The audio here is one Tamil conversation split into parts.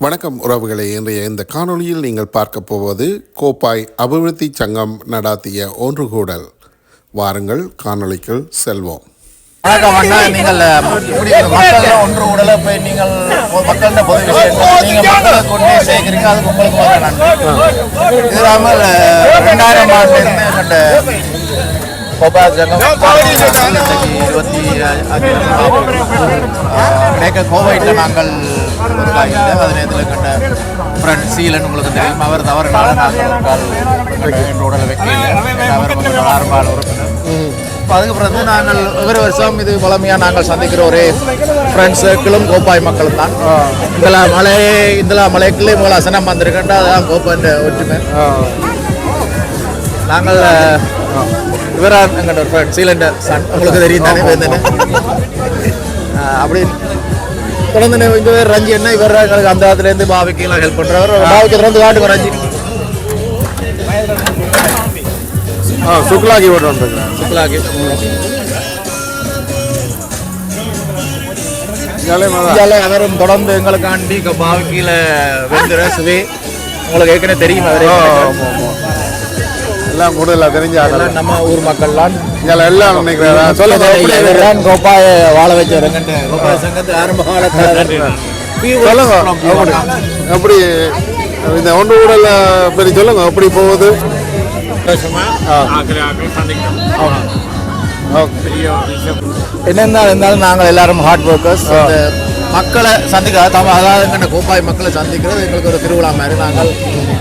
வணக்கம் உறவுகளே இன்றைய இந்த காணொளியில் நீங்கள் பார்க்க போவது கோப்பாய் அபிவிருத்தி சங்கம் நடாத்திய ஒன்றுகூடல் வாருங்கள் காணொளிக்குள் செல்வோம். வணக்கம் அண்ணா நீங்கள் மக்கள் ஒன்று உடலை போய் நீங்கள் மக்கள்கிட்ட பொது விஷயங்கள் நீங்கள் மக்களை கொண்டு சேர்க்குறீங்க அதுக்கு உங்களுக்கு முதல்ல நன்றி இது இல்லாமல் ரெண்டாயிரம் ஆண்டுலேருந்து கண்ட கோபா ஜங்கம் இருபத்தி அஞ்சு கோவையில் நாங்கள் ஒரு காய் அது நேரத்தில் கண்ட ஃப்ரெண்ட் சீலன் உங்களுக்கு தெரியும் அவர் தவறுனால நாங்கள் ஒரு கால் என்ற உடலை வைக்கல அவர் கொஞ்சம் ஆரம்ப உறுப்பினர் இப்போ அதுக்கு பிறகு நாங்கள் ஒவ்வொரு வருஷம் இது பழமையாக நாங்கள் சந்திக்கிற ஒரே ஃப்ரெண்ட்ஸ் சர்க்கிளும் கோப்பாய் மக்களும் தான் இந்த மலை இதில் மலைக்குள்ளே இவங்கள அசனம் வந்திருக்கேன்டா அதுதான் கோப்பாண்ட ஒற்றுமை நாங்கள் இவரா எங்கள்கிட்ட ஒரு ஃப்ரெண்ட் சீலண்டர் சன் உங்களுக்கு தெரியும் தானே வந்து அப்படி தொடர்ந்து இந்த பேர் ரஞ்சி என்ன? இவர் எங்களுக்கு அந்த இடத்துலேருந்து பாவிக்கெல்லாம் ஹெல்ப் பண்ணுறவர் பாவிக்கு தொடர்ந்து காட்டுங்க ரஞ்சி. சுக்லாகி ஓட்டு வந்துருக்கிறேன் சுக்லாக்கு இதால அவரும் தொடர்ந்து எங்களுக்காண்டி பாவிக்கில வேந்துற சுவே உங்களுக்கு ஏற்கனவே தெரியும் அவரே. எல்லாம் கூடுதலாக தெரிஞ்ச நம்ம ஊர் மக்கள்லாம். இதில் எல்லாம் நினைக்கிறேன் சொல்லுங்க எப்படி இருக்கு? இவர்தான் கோப்பாய வாழ வச்சவருங்க கோப்பாய சங்கத்து ஆரம்ப காலத்தில் சொல்லுங்க. எப்படி எப்படி இந்த ஒன்று கூடல பற்றி சொல்லுங்க எப்படி போகுது. என்ன இருந்தாலும் நாங்கள் எல்லாரும் ஹார்ட் ஒர்க்கர்ஸ் மக்களை சந்திக்க தம அதாவது எங்கள்ட கோப்பாய் மக்களை சந்திக்கிறது எங்களுக்கு ஒரு திருவிழா மாதிரி. நாங்கள்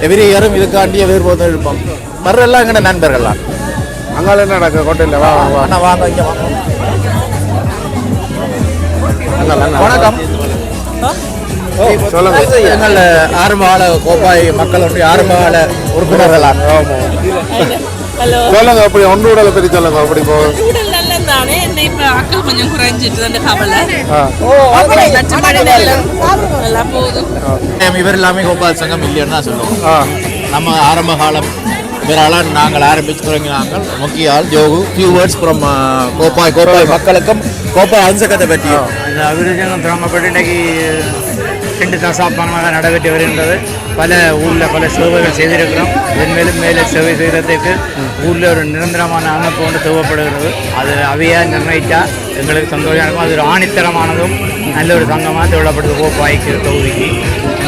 எவ்ரி இயரும் இதுக்காண்டிய வேறுபோது இருப்போம். வர்றெல்லாம் எங்கள்ட நண்பர்கள்லாம் அங்கால என்ன நடக்க கோட்டையில் வா வா, வா. அண்ணா வாங்க இங்க வாங்க வணக்கம். சொல்லுங்க. எங்கள் ஆரம்ப கால கோப்பாய் மக்களுடைய ஆரம்ப கால உறுப்பினர்களாம் ஹலோ. சொல்லுங்க அப்படி ஒன்று பற்றி சொல்லுங்க அப்படி உடல் என்ன இப்ப கொஞ்சம் குறைஞ்சிட்டு அந்த கவலை. இவர் எல்லாமே கோபால் சங்கம் இல்லைன்னு தான் சொல்லுவோம். ஆ. நம்ம ஆரம்ப காலம் இவரால் நாங்கள் ஆரம்பிச்சு தொடங்கினாங்கள் முக்கிய ஆள் ஜோகு few words from Kopay Kopay மக்களுக்கும் கோப்பாய் அம்சகத்தை பற்றி இந்த அபிவிருத்தியம் தொடங்கப்பட்டு இன்னைக்கு ரெண்டு தசாப்தமாக நடைபெற்று வருகின்றது. பல ஊரில் பல சேவைகள் செய்திருக்கிறோம். இதன் மேலும் மேலே சேவை செய்கிறதுக்கு ஊரில் ஒரு நிரந்தரமான அமைப்பு ஒன்று தேவைப்படுகிறது. அது அவையாக நிர்ணயித்தா எங்களுக்கு சந்தோஷம் இருக்கும் அது ஒரு ஆணித்தரமானதும் நல்ல ஒரு சங்கமாக தேவைப்படுது. கோப்பாய்க்கு தொகுதிக்கு.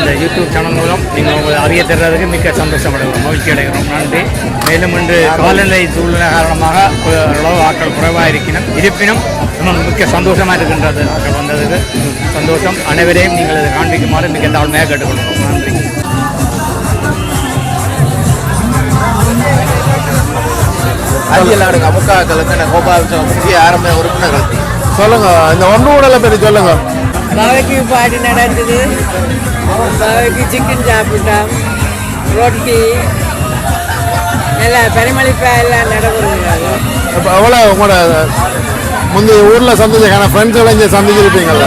இந்த யூடியூப் சேனல் மூலம் நீங்கள் உங்களை அறிய தர்றதுக்கு மிக்க சந்தோஷப்படுகிறோம் மகிழ்ச்சி அடைகிறோம். நன்றி. மேலும் இன்று காலநிலை சூழ்நிலை காரணமாக ஓரளவு ஆட்கள் குறைவாக இருக்கணும் இருப்பினும் இன்னும் மிக்க சந்தோஷமாக இருக்கின்றது. ஆட்கள் வந்ததுக்கு சந்தோஷம். அனைவரையும் நீங்கள் இதை காண்பிக்குமாறு மிக தாழ்மையாக கேட்டுக்கொள்கிறோம். நன்றி. அரசியல் நாடுங்க முக்காக்களுக்கு கோபால் சங்கம் முக்கிய ஆரம்ப உறுப்பினர்கள். சொல்லுங்க இந்த ஒன்று கூடலை பற்றி சொல்லுங்க. பாவைக்கு பாடி நடந்தது பாவைக்கு சிக்கன் சாப்பிட்டோம். ரொட்டி எல்லாம் பரிமளிப்பா எல்லாம் நடைபெறுகிறது இப்போ எவ்வளோ உங்களோட முந்தைய ஊரில் சந்திச்ச ஃப்ரெண்ட்ஸ் இங்கே சந்திச்சிருப்பீங்கல்ல?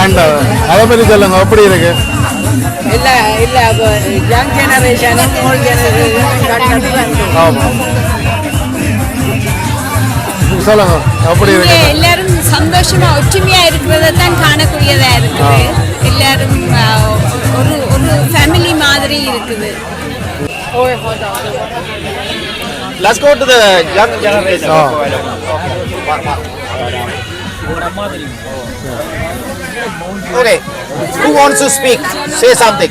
ஆண்டவர். அதை பற்றி சொல்லுங்க எப்படி இருக்கு? இல்லை இல்லை அப்போ யங் ஜெனரேஷனும் ஓல்ட் ஜெனரேஷனும் ஆமாம் சொல்லுங்க எப்படி இங்க இருக்கு? எல்லாரும் சந்தோஷமா ஒற்றுமையா இருக்கிறத தான் காணக்கூடியதா இருக்குது எல்லாரும் ஒரு ஒரு ஃபேமிலி மாதிரி இருக்குது Let's go to the young generation. Okay, who wants to speak? Say something.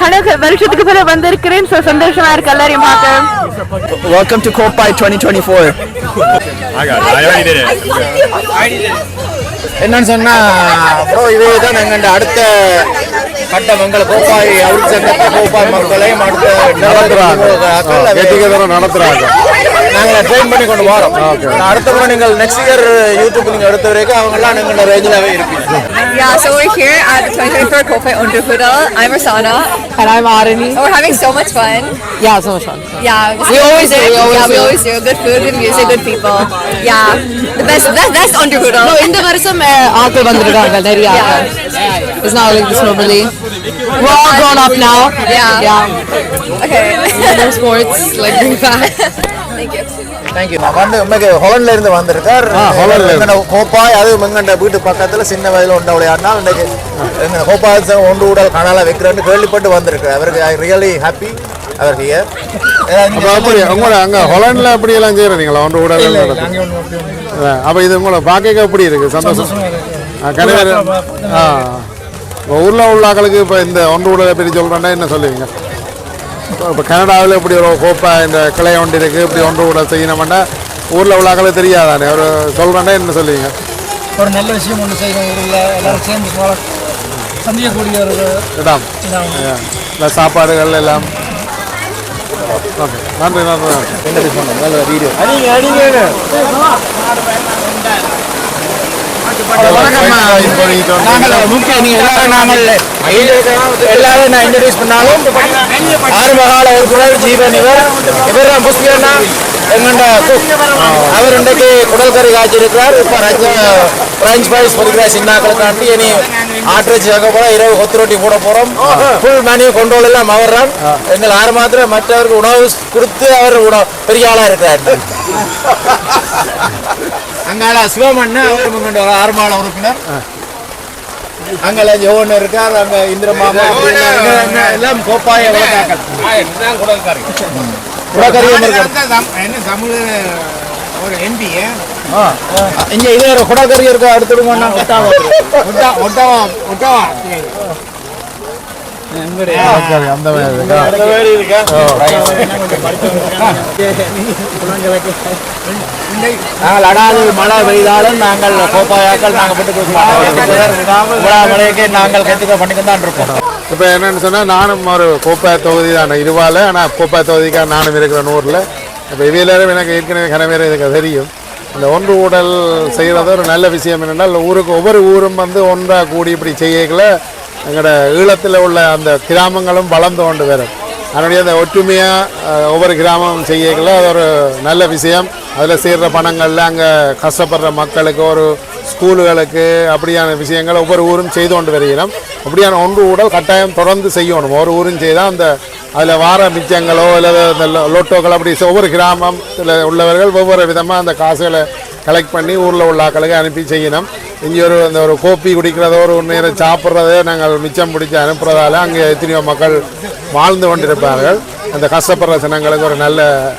கணக்கு வருஷத்துக்கு பிறகு வந்திருக்கிறேன். ஸோ சந்தோஷமா இருக்கு எல்லாரையும் பார்த்து Welcome to Kopai 2024. என்னன்னு சொன்னா ப்ரோ இதே தான் அடுத்த கட்டம் எங்களை கோப்பாய் அவுட் சங்கத்தை கோப்பாய் மக்களையும் அடுத்த நடத்துறாங்க. நடத்துறாங்க. நாங்கள் ட்ரெயின் பண்ணி கொண்டு வரோம் அடுத்த முறை நீங்கள் நெக்ஸ்ட் இயர் யூடியூப் நீங்கள் எடுத்த வரைக்கும் அவங்கெல்லாம் எங்களோட ரேஞ்சிலாகவே இருப்பீங்க Yeah, so we're here at the 2024 Kopai Underhudal. I'm Rasana. And I'm Arani. And we're having so much fun. Yeah, so much fun. Yeah, We always do, we always yeah, we do. always do. Good food, good music, good people. Yeah, the best, best, best Underhudal. No, இந்த வருஷம் ஆட்கள் வந்திருக்காங்க நிறைய ஆட்கள். It's not like this normally. We're all grown up now. Yeah. Yeah. Okay. No sports, like bring back. Thank you வந்து உண்மைக்கு ஹோலண்ட்ல இருந்து வந்திருக்கார். ஹோலண்ட்ல கோப்பாய் அது எங்கண்ட வீட்டு பக்கத்துல சின்ன வயதில் உண்ட விளையாடினால் இன்னைக்கு எங்க கோப்பாய் ஒன்று ஊடல் கனால வைக்கிறேன்னு கேள்விப்பட்டு வந்திருக்கு அவருக்கு ஐ ரியலி ஹாப்பி அவர் ஹியர் அப்போ அப்படி உங்களோட அங்கே ஹொலாண்டில் அப்படி எல்லாம் செய்கிறீங்களா ஒன்று கூட அப்போ இது உங்களை பார்க்க எப்படி இருக்கு? சந்தோஷம். ஆ, கணவர் ஆ. ஊரில் உள்ள ஆட்களுக்கு இப்போ இந்த ஒன்று கூட பற்றி சொல்கிறேன்னா என்ன சொல்லுவீங்க? இப்போ கனடாவில் இப்படி ஒரு கோப்பா இந்த கிளை ஒன்று இருக்குது இப்படி ஒன்று கூட செய்யணும்னா ஊரில் உள்ள ஆட்களுக்கு தெரியாதானே? ஒரு சொல்கிறேன்னா என்ன சொல்லுவீங்க? ஒரு நல்ல விஷயம் ஒன்று செய்யணும் ஊரில் எல்லாரும் சேர்ந்து சந்திக்கக்கூடிய ஒரு இடம். இல்லை சாப்பாடுகள் எல்லாம். நன்றி நன்றி நல்ல வீடியோ நீங்கள் முக்கிய நீங்க எல்லாரும் நாங்கள் எல்லாரும் நான் இன்ட்ரடியூஸ் பண்ணாலும் ஆரம்பகால ஒரு குரல் ஜீவன் இவர். இவர் தான் எங்கண்ட cook. அவர் இன்றைக்கு குடல் கறி காய்ச்சிருக்கிறார். இப்போ ரஜ பிரெஞ்ச் ஃப்ரைஸ் பொறிக்கிற சின்னாக்களுக்காண்டி இனி ஆட்டிறைச்சி வைக்க போகிறோம் இரவு கொத்து ரொட்டி போட போகிறோம் ஃபுல் மேனியூ கண்ட்ரோல் எல்லாம் அவர் தான் எங்கள் ஆறு மாத்திரம் மற்றவருக்கு உணவு கொடுத்து அவர் உணவு பெரிய ஆளாக இருக்கிறார். அங்கால சிவமண்ணு அவர் உங்களோட ஆறுமால உறுப்பினர். அங்கே ஜோன் இருக்கார். அங்க இந்திர மாமா அப்படி எல்லாம் அங்க- அங்க எல்லாம் கோப்பாய விளக்காக்கள். குடக்கரியம் ஆ. இங்க இது ஒரு குடக்கறி இருக்கா எடுத்துடுங்க அந்த மாதிரி இருக்கா? நாங்கள் அடாது மழை பெய்தாலும் நாங்கள் கோப்பாயாக்கள் நாங்கள் பட்டு கொடுக்க மழைக்கு நாங்கள் கற்றுக்க பண்ணிக்க தான் இருப்போம். இப்போ என்னன்னு சொன்னால் நானும் ஒரு கோப்பா தொகுதி தான் இருவால ஆனால் கோப்பா தொகுதிக்காக நானும் இருக்கிறேன் ஊரில் இப்போ இவையிலும் எனக்கு ஏற்கனவே கனவேற எனக்கு தெரியும். இந்த ஒன்று ஊடல் செய்கிறது ஒரு நல்ல விஷயம் என்னென்னால் ஊருக்கு ஒவ்வொரு ஊரும் வந்து ஒன்றாக கூடி இப்படி செய்யல எங்களோட ஈழத்தில் உள்ள அந்த கிராமங்களும் வளர்ந்து கொண்டு வரும். அதனுடைய அந்த ஒற்றுமையாக ஒவ்வொரு கிராமம் செய்யல அது ஒரு நல்ல விஷயம். அதில் செய்கிற பணங்களில் அங்கே கஷ்டப்படுற மக்களுக்கு ஒரு ஸ்கூலுகளுக்கு அப்படியான விஷயங்கள் ஒவ்வொரு ஊரும் செய்து கொண்டு வருகிறோம். அப்படியான ஒன்று ஊடல் கட்டாயம் தொடர்ந்து செய்யணும். ஒரு ஊரும் செய்தால் அந்த அதில் வார மிச்சங்களோ அல்லது அந்த லொ- லொட்டோக்கள் அப்படி ஒவ்வொரு கிராமத்தில் உள்ளவர்கள் ஒவ்வொரு விதமாக அந்த காசுகளை கலெக்ட் பண்ணி ஊரில் உள்ள ஆட்களுக்கு அனுப்பி செய்யணும். இங்கே ஒரு அந்த ஒரு கோப்பி குடிக்கிறதோ ஒரு நேரம் சாப்பிட்றதோ நாங்கள் மிச்சம் பிடிச்சி அனுப்புறதால அங்கே எத்தனையோ மக்கள் வாழ்ந்து கொண்டிருப்பார்கள். அந்த கஷ்டப்படுற ஜனங்களுக்கு ஒரு நல்ல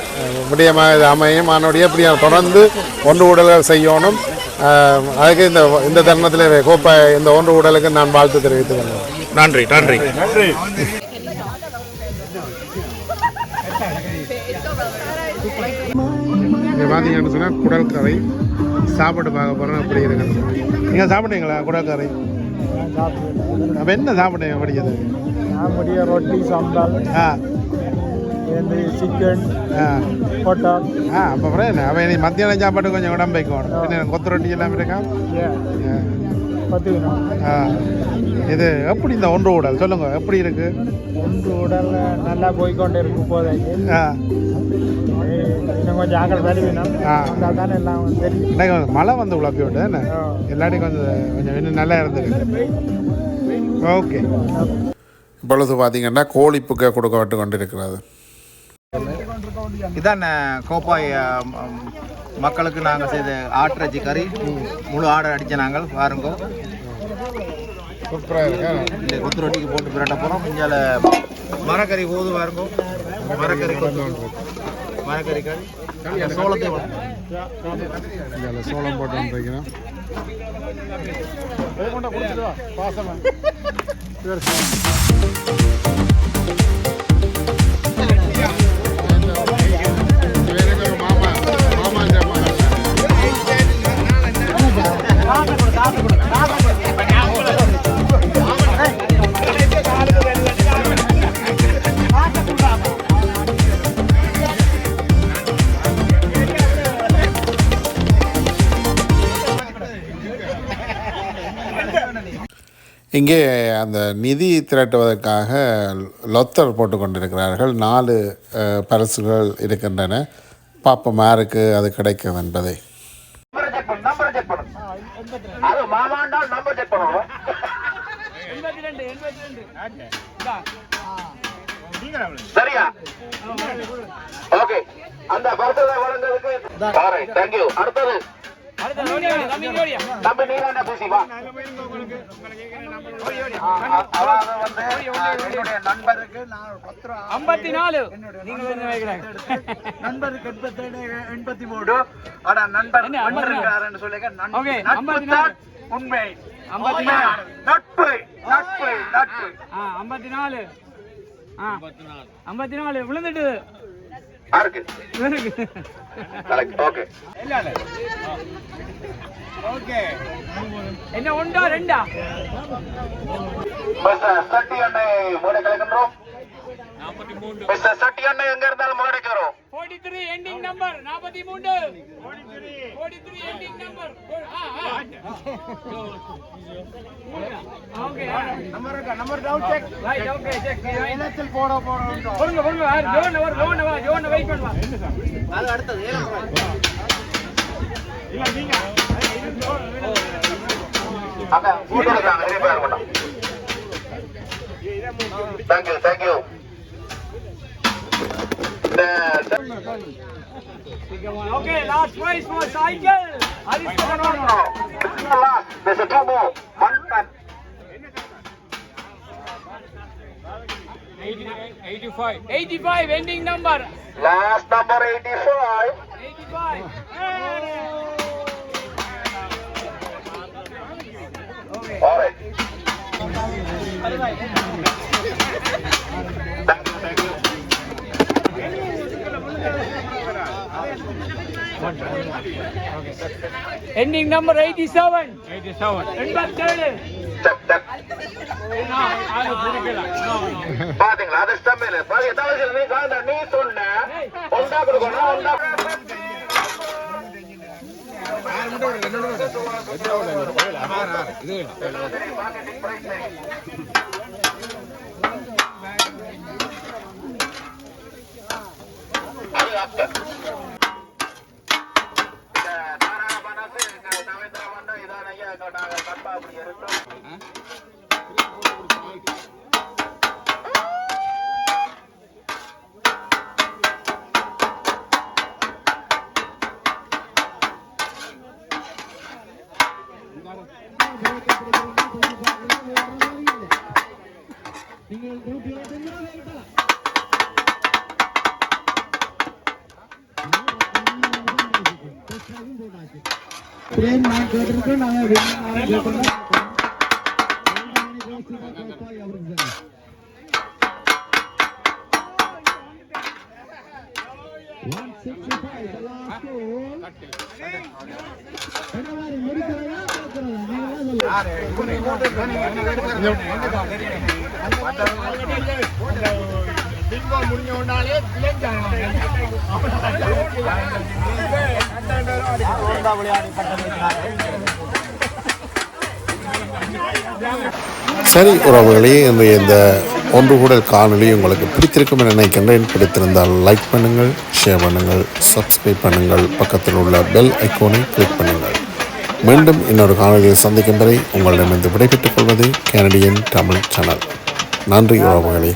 விடயமாக இது அமையும். அதனுடைய இப்படி தொடர்ந்து ஒன்று உடல்கள் செய்யணும். அதுக்கு இந்த இந்த தருணத்தில் கோப்பை இந்த ஒன்று உடலுக்கு நான் வாழ்த்து தெரிவித்துக் கொள்கிறேன். நன்றி. நன்றி. இங்கே பார்த்தீங்கன்னு சொன்னால் குடல் கரை சாப்பிட்டு பார்க்க போகிறோம் அப்படி இருக்குது நீங்கள் சாப்பிட்டீங்களா குடல் கரை அப்போ என்ன சாப்பிட்டீங்க படிக்கிறது? நான் முடிய ரொட்டி சாம்பார் ஆ. சிக்கன் ஹோட்டல் ஆ. அப்போ அப்புறம் என்ன? அப்போ நீ மத்தியானம் சாப்பாடு கொஞ்சம் உடம்பு வைக்கணும். கொத்து ரொட்டி எல்லாம் இருக்கா? ஆ. இது எப்படி இந்த ஒன்று உடல்? சொல்லுங்க எப்படி இருக்கு? ஒன்று உடல் நல்லா போய்க்கொண்டே இருக்கு இப்போதைக்கு. ஆ. இன்னும் கொஞ்சம் ஆக்கள் தானே எல்லாம் தெரியும். மழை வந்து உழப்பி விட்டு என்ன? ஆ. எல்லாத்தையும் கொஞ்சம் கொஞ்சம் இன்னும் நல்லா இருந்திருக்கு. ஓகே. இப்பொழுது பார்த்தீங்கன்னா கோழி புக்கை கொடுக்கப்பட்டு கொண்டிருக்கிறது. இதான் கோப்பாய் மக்களுக்கு நாங்கள் செய்த ஆட்டிறைச்சி கறி. முழு ஆர்டர் அடித்த நாங்கள் பாருங்க. சூப்பராக இருக்கும் இந்த கொத்து ரொட்டிக்கு போட்டு பிரட்ட போகிறோம் இஞ்சால மரக்கறி போதுவாக இருக்கும்? மரக்கறி மரக்கறி கறி. சோளத்தை இஞ்சால சோளம் போட்டு இங்கே அந்த நிதி திரட்டுவதற்காக லொத்தர் போட்டு கொண்டிருக்கிறார்கள் நாலு பரிசுகள் இருக்கின்றன. பார்ப்போம் யாருக்கு அது கிடைக்கும் என்பதை. அது மாமாண்டால் நம்பர் செக் பண்ணணும் சரியா? ஓகே. அந்த பரிசுகளை வழங்குறதுக்கு தேங்க்யூ அடுத்தது. தம்பி நீ வேண்டாம் பேசி வா அதாவது வந்து என்னுடைய நண்பருக்கு நான் பத்திரம் ஐம்பத்தி நாலு நண்பருக்கு எண்பத்தேழு எண்பத்தி மூணு ஆனா நண்பர்? இருக்காருன்னு சொல்லுங்க நாலு. உண்மை. நட்பு நட்பு நட்பு ஐம்பத்தி நாலு ஐம்பத்தி நாலு விழுந்துட்டு யாருக்கு ஓகே. என்ன ஒன்றா ரெண்டா? சட்டி அண்ணை மிஸ்டர் சட்டி அண்ணை எங்க இருந்தாலும் மூடைக்கு ஃபோர்ட்டி த்ரீ எண்டிங் நம்பர் நாற்பத்தி மூன்று forty three ending number okay number down check right okay check இனத்தில் போட போறோம் பொறுங்க பொறுங்க ஜோன் வர ஜோன் வா. ஜோன் வெயிட் பண்ணுவா அங்க கூட்டு இருக்காங்க நிறைய பேர் வேண்டாம் thank you Okay, last place was Last. There's a two more. One 85. 85 ending number. Last number 85. 85. Hey. Ending number 87 87 எண்பத்தேழு Check, check. பாத்தீங்களா? அதிர்ஷ்டம் இல்ல. பாதி எதாவது நீ சொன்ன. ஒன்றா கொடுக்கணும் ஒன்றா இதான ஐயா, இருந்தோம் ட்ரெயின் நான் கேட்டிருக்கேன் நாங்கள் கேட்கணும் சரி உறவுகளே இந்த இந்த ஒன்று கூட காணொலி உங்களுக்கு பிடித்திருக்கும் என நினைக்கின்றேன். பிடித்திருந்தால் லைக் பண்ணுங்கள் ஷேர் பண்ணுங்கள் சப்ஸ்கிரைப் பண்ணுங்கள். பக்கத்தில் உள்ள பெல் ஐக்கோனை கிளிக் பண்ணுங்கள். மீண்டும் இன்னொரு காணொலியை சந்திக்கும் வரை உங்களிடமிருந்து விடைபெற்றுக் கொள்வது கனடியன் தமிழ் சேனல் நன்றி உறவுகளே.